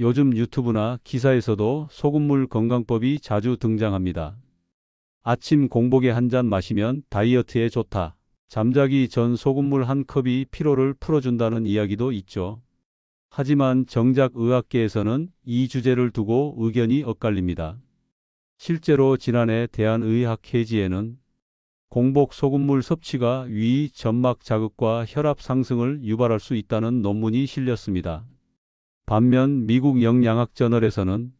요즘 유튜브나 기사에서도 소금물 건강법이 자주 등장합니다. 아침 공복에 한 잔 마시면 다이어트에 좋다. 잠자기 전 소금물 한 컵이 피로를 풀어준다는 이야기도 있죠. 하지만 정작 의학계에서는 이 주제를 두고 의견이 엇갈립니다. 실제로 지난해 대한의학회지에는 공복 소금물 섭취가 위, 점막 자극과 혈압 상승을 유발할 수 있다는 논문이 실렸습니다. 반면 미국 영양학 저널에서는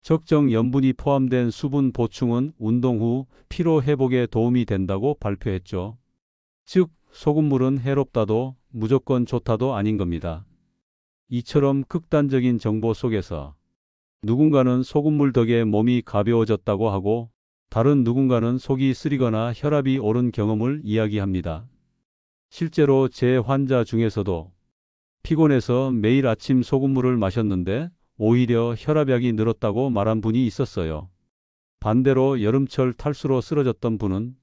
적정 염분이 포함된 수분 보충은 운동 후 피로 회복에 도움이 된다고 발표했죠. 즉, 소금물은 해롭다도 무조건 좋다도 아닌 겁니다. 이처럼 극단적인 정보 속에서 누군가는 소금물 덕에 몸이 가벼워졌다고 하고 다른 누군가는 속이 쓰리거나 혈압이 오른 경험을 이야기합니다. 실제로 제 환자 중에서도 피곤해서 매일 아침 소금물을 마셨는데 오히려 혈압약이 늘었다고 말한 분이 있었어요. 반대로 여름철 탈수로 쓰러졌던 분은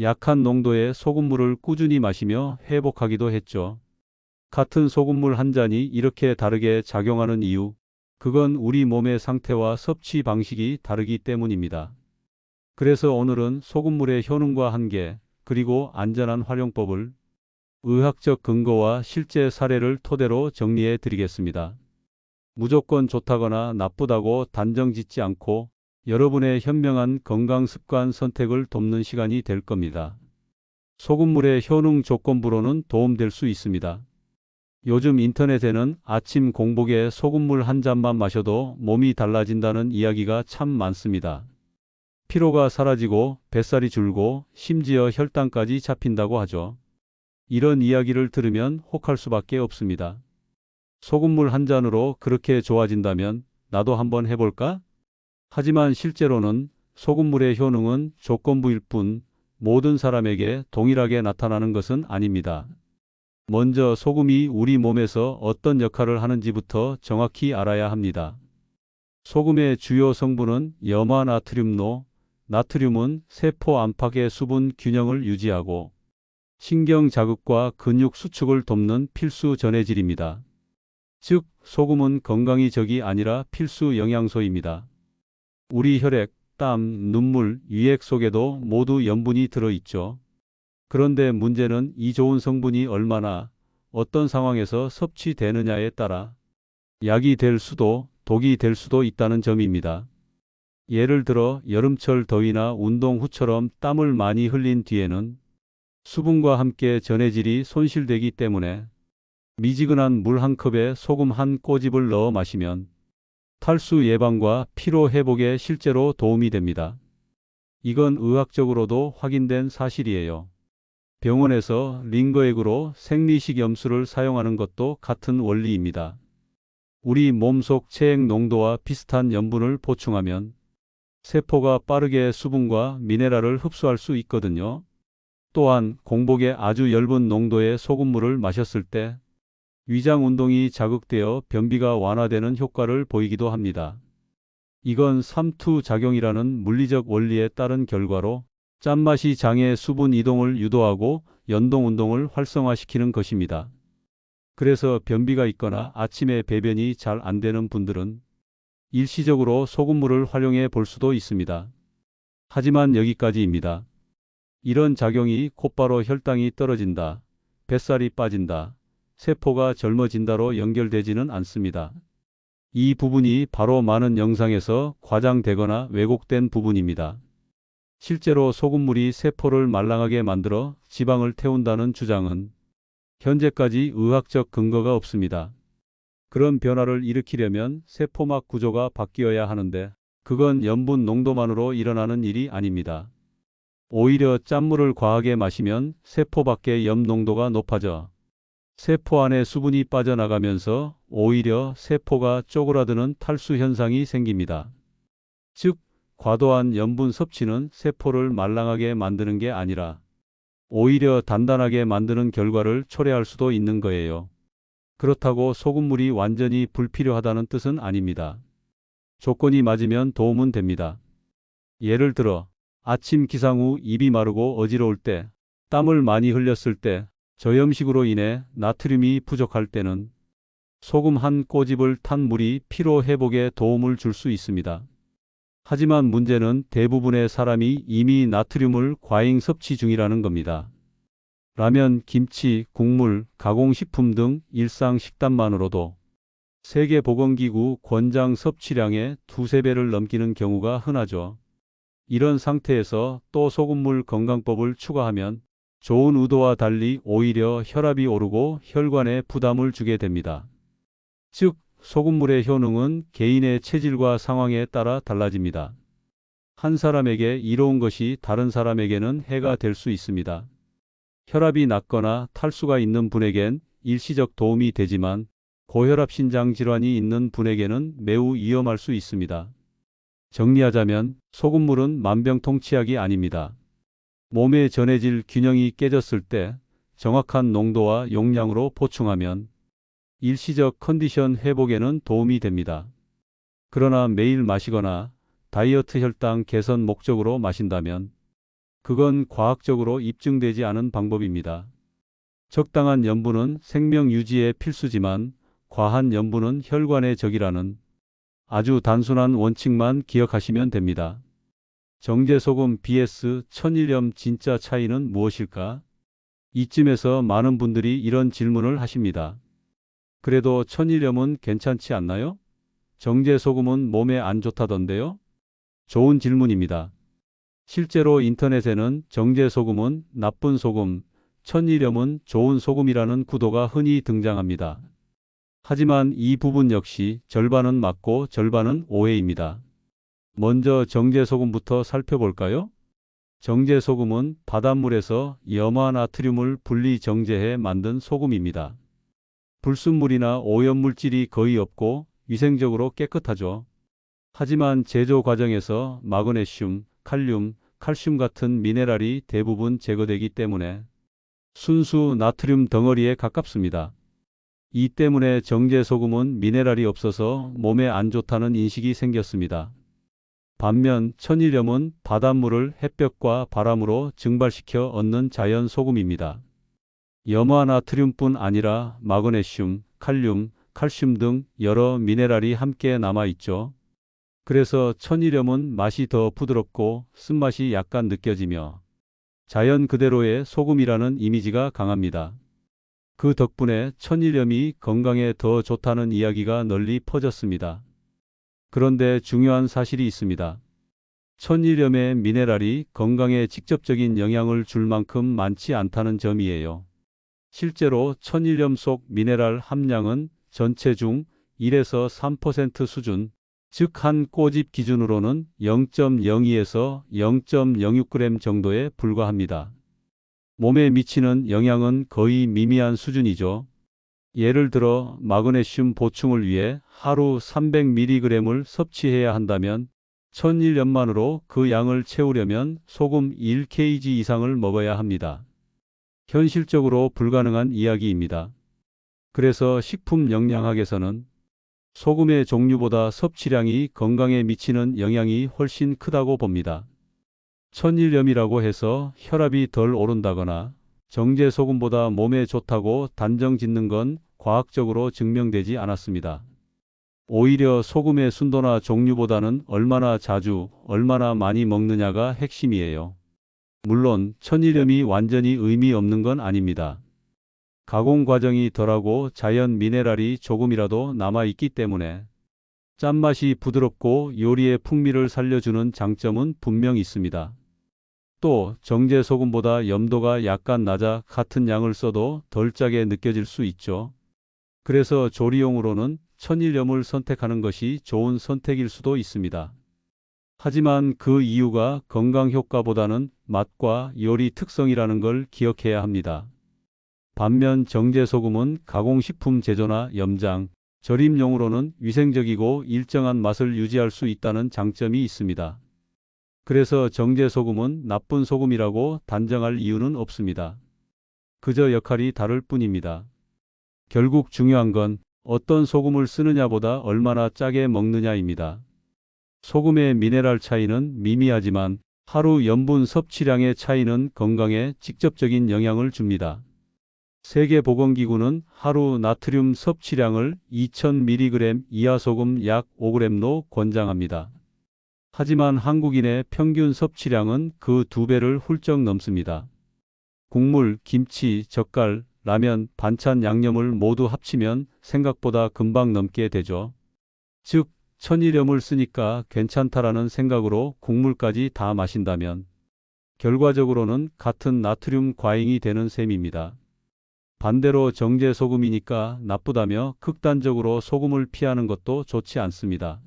약한 농도의 소금물을 꾸준히 마시며 회복하기도 했죠. 같은 소금물 한 잔이 이렇게 다르게 작용하는 이유, 그건 우리 몸의 상태와 섭취 방식이 다르기 때문입니다. 그래서 오늘은 소금물의 효능과 한계, 그리고 안전한 활용법을 의학적 근거와 실제 사례를 토대로 정리해 드리겠습니다. 무조건 좋다거나 나쁘다고 단정 짓지 않고 여러분의 현명한 건강 습관 선택을 돕는 시간이 될 겁니다. 소금물의 효능 조건부로는 도움될 수 있습니다. 요즘 인터넷에는 아침 공복에 소금물 한 잔만 마셔도 몸이 달라진다는 이야기가 참 많습니다. 피로가 사라지고 뱃살이 줄고 심지어 혈당까지 잡힌다고 하죠. 이런 이야기를 들으면 혹할 수밖에 없습니다. 소금물 한 잔으로 그렇게 좋아진다면 나도 한번 해볼까? 하지만 실제로는 소금물의 효능은 조건부일 뿐 모든 사람에게 동일하게 나타나는 것은 아닙니다. 먼저 소금이 우리 몸에서 어떤 역할을 하는지부터 정확히 알아야 합니다. 소금의 주요 성분은 염화 나트륨로, 나트륨은 세포 안팎의 수분 균형을 유지하고 신경 자극과 근육 수축을 돕는 필수 전해질입니다. 즉, 소금은 건강이 적이 아니라 필수 영양소입니다. 우리 혈액, 땀, 눈물, 위액 속에도 모두 염분이 들어있죠. 그런데 문제는 이 좋은 성분이 얼마나 어떤 상황에서 섭취되느냐에 따라 약이 될 수도 독이 될 수도 있다는 점입니다. 예를 들어 여름철 더위나 운동 후처럼 땀을 많이 흘린 뒤에는 수분과 함께 전해질이 손실되기 때문에 미지근한 물 한 컵에 소금 한 꼬집을 넣어 마시면 탈수 예방과 피로 회복에 실제로 도움이 됩니다. 이건 의학적으로도 확인된 사실이에요. 병원에서 링거액으로 생리식 염수를 사용하는 것도 같은 원리입니다. 우리 몸속 체액 농도와 비슷한 염분을 보충하면 세포가 빠르게 수분과 미네랄을 흡수할 수 있거든요. 또한 공복에 아주 엷은 농도의 소금물을 마셨을 때 위장 운동이 자극되어 변비가 완화되는 효과를 보이기도 합니다. 이건 삼투 작용이라는 물리적 원리에 따른 결과로 짠맛이 장의 수분 이동을 유도하고 연동 운동을 활성화시키는 것입니다. 그래서 변비가 있거나 아침에 배변이 잘 안 되는 분들은 일시적으로 소금물을 활용해 볼 수도 있습니다. 하지만 여기까지입니다. 이런 작용이 곧바로 혈당이 떨어진다, 뱃살이 빠진다, 세포가 젊어진다로 연결되지는 않습니다. 이 부분이 바로 많은 영상에서 과장되거나 왜곡된 부분입니다. 실제로 소금물이 세포를 말랑하게 만들어 지방을 태운다는 주장은 현재까지 의학적 근거가 없습니다. 그런 변화를 일으키려면 세포막 구조가 바뀌어야 하는데 그건 염분 농도만으로 일어나는 일이 아닙니다. 오히려 짠물을 과하게 마시면 세포 밖의 염 농도가 높아져 세포 안에 수분이 빠져나가면서 오히려 세포가 쪼그라드는 탈수 현상이 생깁니다. 즉, 과도한 염분 섭취는 세포를 말랑하게 만드는 게 아니라 오히려 단단하게 만드는 결과를 초래할 수도 있는 거예요. 그렇다고 소금물이 완전히 불필요하다는 뜻은 아닙니다. 조건이 맞으면 도움은 됩니다. 예를 들어 아침 기상 후 입이 마르고 어지러울 때, 땀을 많이 흘렸을 때, 저염식으로 인해 나트륨이 부족할 때는 소금 한 꼬집을 탄 물이 피로 회복에 도움을 줄 수 있습니다. 하지만 문제는 대부분의 사람이 이미 나트륨을 과잉 섭취 중이라는 겁니다. 라면, 김치, 국물, 가공식품 등 일상 식단만으로도 세계보건기구 권장 섭취량의 두세 배를 넘기는 경우가 흔하죠. 이런 상태에서 또 소금물 건강법을 추가하면 좋은 의도와 달리 오히려 혈압이 오르고 혈관에 부담을 주게 됩니다. 즉, 소금물의 효능은 개인의 체질과 상황에 따라 달라집니다. 한 사람에게 이로운 것이 다른 사람에게는 해가 될 수 있습니다. 혈압이 낮거나 탈수가 있는 분에겐 일시적 도움이 되지만 고혈압 신장 질환이 있는 분에게는 매우 위험할 수 있습니다. 정리하자면 소금물은 만병통치약이 아닙니다. 몸의 전해질 균형이 깨졌을 때 정확한 농도와 용량으로 보충하면 일시적 컨디션 회복에는 도움이 됩니다. 그러나 매일 마시거나 다이어트 혈당 개선 목적으로 마신다면 그건 과학적으로 입증되지 않은 방법입니다. 적당한 염분은 생명 유지에 필수지만 과한 염분은 혈관의 적이라는 아주 단순한 원칙만 기억하시면 됩니다. 정제소금 vs 천일염 진짜 차이는 무엇일까? 이쯤에서 많은 분들이 이런 질문을 하십니다. 그래도 천일염은 괜찮지 않나요? 정제소금은 몸에 안 좋다던데요? 좋은 질문입니다. 실제로 인터넷에는 정제소금은 나쁜 소금, 천일염은 좋은 소금이라는 구도가 흔히 등장합니다. 하지만 이 부분 역시 절반은 맞고 절반은 오해입니다. 먼저 정제소금부터 살펴볼까요? 정제소금은 바닷물에서 염화 나트륨을 분리 정제해 만든 소금입니다. 불순물이나 오염물질이 거의 없고 위생적으로 깨끗하죠. 하지만 제조 과정에서 마그네슘, 칼륨, 칼슘 같은 미네랄이 대부분 제거되기 때문에 순수 나트륨 덩어리에 가깝습니다. 이 때문에 정제소금은 미네랄이 없어서 몸에 안 좋다는 인식이 생겼습니다. 반면 천일염은 바닷물을 햇볕과 바람으로 증발시켜 얻는 자연 소금입니다. 염화 나트륨뿐 아니라 마그네슘, 칼륨, 칼슘 등 여러 미네랄이 함께 남아 있죠. 그래서 천일염은 맛이 더 부드럽고 쓴맛이 약간 느껴지며 자연 그대로의 소금이라는 이미지가 강합니다. 그 덕분에 천일염이 건강에 더 좋다는 이야기가 널리 퍼졌습니다. 그런데 중요한 사실이 있습니다. 천일염의 미네랄이 건강에 직접적인 영향을 줄 만큼 많지 않다는 점이에요. 실제로 천일염 속 미네랄 함량은 전체 중 1에서 3% 수준, 즉 한 꼬집 기준으로는 0.02에서 0.06g 정도에 불과합니다. 몸에 미치는 영향은 거의 미미한 수준이죠. 예를 들어 마그네슘 보충을 위해 하루 300mg을 섭취해야 한다면 천일염만으로 그 양을 채우려면 소금 1kg 이상을 먹어야 합니다. 현실적으로 불가능한 이야기입니다. 그래서 식품 영양학에서는 소금의 종류보다 섭취량이 건강에 미치는 영향이 훨씬 크다고 봅니다. 천일염이라고 해서 혈압이 덜 오른다거나 정제 소금보다 몸에 좋다고 단정 짓는 건 과학적으로 증명되지 않았습니다. 오히려 소금의 순도나 종류보다는 얼마나 자주, 얼마나 많이 먹느냐가 핵심이에요. 물론 천일염이 완전히 의미 없는 건 아닙니다. 가공 과정이 덜하고 자연 미네랄이 조금이라도 남아 있기 때문에 짠맛이 부드럽고 요리의 풍미를 살려주는 장점은 분명 있습니다. 또 정제 소금보다 염도가 약간 낮아 같은 양을 써도 덜 짜게 느껴질 수 있죠. 그래서 조리용으로는 천일염을 선택하는 것이 좋은 선택일 수도 있습니다. 하지만 그 이유가 건강 효과보다는 맛과 요리 특성이라는 걸 기억해야 합니다. 반면 정제소금은 가공식품 제조나 염장, 절임용으로는 위생적이고 일정한 맛을 유지할 수 있다는 장점이 있습니다. 그래서 정제소금은 나쁜 소금이라고 단정할 이유는 없습니다. 그저 역할이 다를 뿐입니다. 결국 중요한 건 어떤 소금을 쓰느냐보다 얼마나 짜게 먹느냐입니다. 소금의 미네랄 차이는 미미하지만 하루 염분 섭취량의 차이는 건강에 직접적인 영향을 줍니다. 세계보건기구는 하루 나트륨 섭취량을 2000mg 이하 소금 약 5g로 권장합니다. 하지만 한국인의 평균 섭취량은 그 두 배를 훌쩍 넘습니다. 국물, 김치, 젓갈, 라면, 반찬, 양념을 모두 합치면 생각보다 금방 넘게 되죠. 즉, 천일염을 쓰니까 괜찮다라는 생각으로 국물까지 다 마신다면 결과적으로는 같은 나트륨 과잉이 되는 셈입니다. 반대로 정제 소금이니까 나쁘다며 극단적으로 소금을 피하는 것도 좋지 않습니다.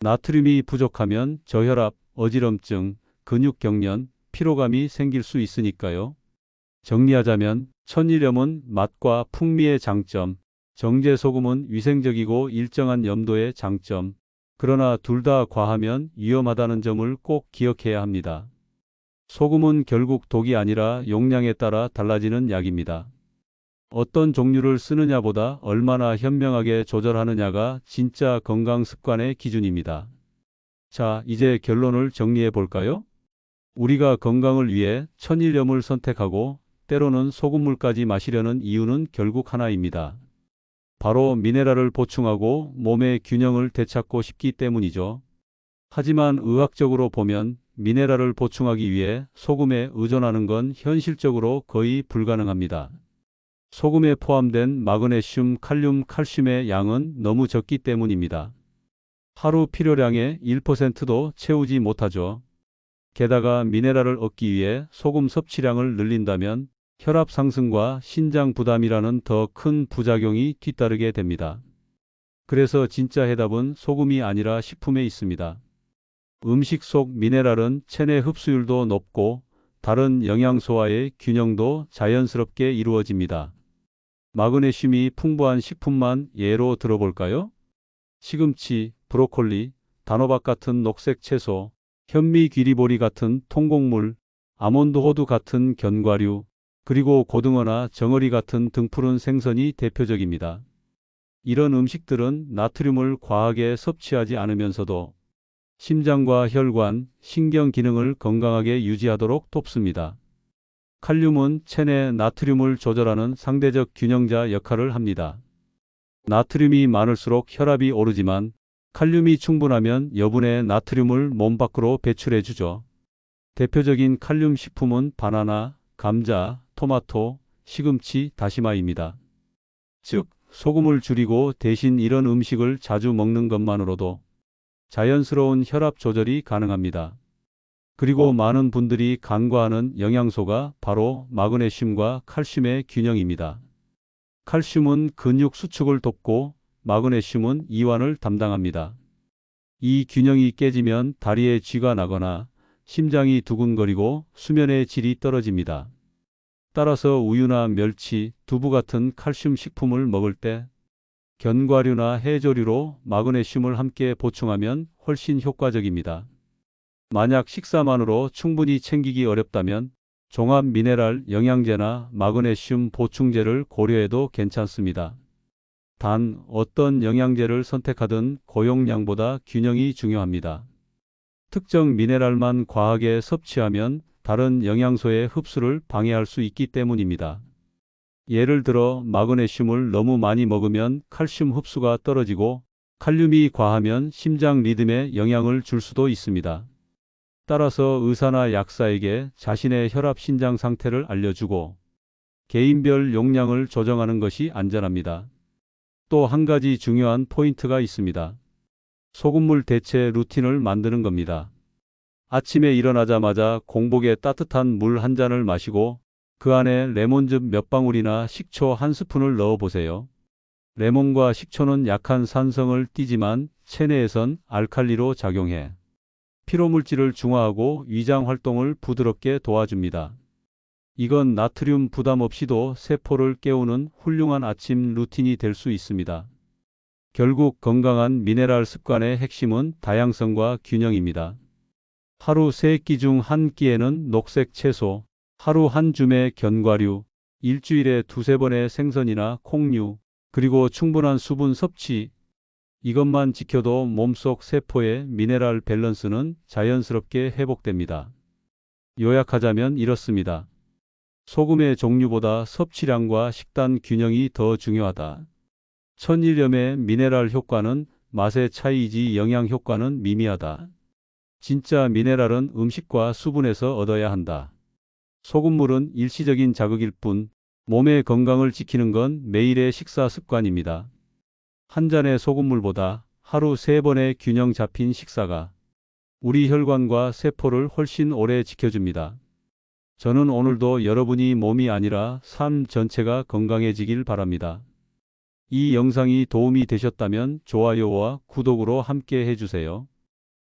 나트륨이 부족하면 저혈압, 어지럼증, 근육 경련, 피로감이 생길 수 있으니까요. 정리하자면 천일염은 맛과 풍미의 장점, 정제 소금은 위생적이고 일정한 염도의 장점. 그러나 둘 다 과하면 위험하다는 점을 꼭 기억해야 합니다. 소금은 결국 독이 아니라 용량에 따라 달라지는 약입니다. 어떤 종류를 쓰느냐보다 얼마나 현명하게 조절하느냐가 진짜 건강 습관의 기준입니다. 자, 이제 결론을 정리해 볼까요? 우리가 건강을 위해 천일염을 선택하고 때로는 소금물까지 마시려는 이유는 결국 하나입니다. 바로 미네랄을 보충하고 몸의 균형을 되찾고 싶기 때문이죠. 하지만 의학적으로 보면 미네랄을 보충하기 위해 소금에 의존하는 건 현실적으로 거의 불가능합니다. 소금에 포함된 마그네슘, 칼륨, 칼슘의 양은 너무 적기 때문입니다. 하루 필요량의 1%도 채우지 못하죠. 게다가 미네랄을 얻기 위해 소금 섭취량을 늘린다면 혈압 상승과 신장 부담이라는 더 큰 부작용이 뒤따르게 됩니다. 그래서 진짜 해답은 소금이 아니라 식품에 있습니다. 음식 속 미네랄은 체내 흡수율도 높고 다른 영양소와의 균형도 자연스럽게 이루어집니다. 마그네슘이 풍부한 식품만 예로 들어볼까요? 시금치, 브로콜리, 단호박 같은 녹색 채소, 현미 귀리보리 같은 통곡물, 아몬드 호두 같은 견과류, 그리고 고등어나 정어리 같은 등푸른 생선이 대표적입니다. 이런 음식들은 나트륨을 과하게 섭취하지 않으면서도 심장과 혈관, 신경 기능을 건강하게 유지하도록 돕습니다. 칼륨은 체내 나트륨을 조절하는 상대적 균형자 역할을 합니다. 나트륨이 많을수록 혈압이 오르지만 칼륨이 충분하면 여분의 나트륨을 몸 밖으로 배출해 주죠. 대표적인 칼륨 식품은 바나나, 감자, 토마토, 시금치, 다시마입니다. 즉, 소금을 줄이고 대신 이런 음식을 자주 먹는 것만으로도 자연스러운 혈압 조절이 가능합니다. 그리고 많은 분들이 간과하는 영양소가 바로 마그네슘과 칼슘의 균형입니다. 칼슘은 근육 수축을 돕고 마그네슘은 이완을 담당합니다. 이 균형이 깨지면 다리에 쥐가 나거나 심장이 두근거리고 수면의 질이 떨어집니다. 따라서 우유나 멸치, 두부 같은 칼슘 식품을 먹을 때 견과류나 해조류로 마그네슘을 함께 보충하면 훨씬 효과적입니다. 만약 식사만으로 충분히 챙기기 어렵다면 종합 미네랄 영양제나 마그네슘 보충제를 고려해도 괜찮습니다. 단 어떤 영양제를 선택하든 고용량보다 균형이 중요합니다. 특정 미네랄만 과하게 섭취하면 다른 영양소의 흡수를 방해할 수 있기 때문입니다. 예를 들어 마그네슘을 너무 많이 먹으면 칼슘 흡수가 떨어지고 칼륨이 과하면 심장 리듬에 영향을 줄 수도 있습니다. 따라서 의사나 약사에게 자신의 혈압 신장 상태를 알려주고 개인별 용량을 조정하는 것이 안전합니다. 또 한 가지 중요한 포인트가 있습니다. 소금물 대체 루틴을 만드는 겁니다. 아침에 일어나자마자 공복에 따뜻한 물 한 잔을 마시고 그 안에 레몬즙 몇 방울이나 식초 한 스푼을 넣어 보세요. 레몬과 식초는 약한 산성을 띠지만 체내에선 알칼리로 작용해 피로물질을 중화하고 위장 활동을 부드럽게 도와줍니다. 이건 나트륨 부담 없이도 세포를 깨우는 훌륭한 아침 루틴이 될 수 있습니다. 결국 건강한 미네랄 습관의 핵심은 다양성과 균형입니다. 하루 세끼중 한 끼에는 녹색 채소, 하루 한 줌의 견과류, 일주일에 두세 번의 생선이나 콩류, 그리고 충분한 수분 섭취. 이것만 지켜도 몸속 세포의 미네랄 밸런스는 자연스럽게 회복됩니다. 요약하자면 이렇습니다. 소금의 종류보다 섭취량과 식단 균형이 더 중요하다. 천일염의 미네랄 효과는 맛의 차이이지 영양 효과는 미미하다. 진짜 미네랄은 음식과 수분에서 얻어야 한다. 소금물은 일시적인 자극일 뿐 몸의 건강을 지키는 건 매일의 식사 습관입니다. 한 잔의 소금물보다 하루 세 번의 균형 잡힌 식사가 우리 혈관과 세포를 훨씬 오래 지켜줍니다. 저는 오늘도 여러분이 몸이 아니라 삶 전체가 건강해지길 바랍니다. 이 영상이 도움이 되셨다면 좋아요와 구독으로 함께 해주세요.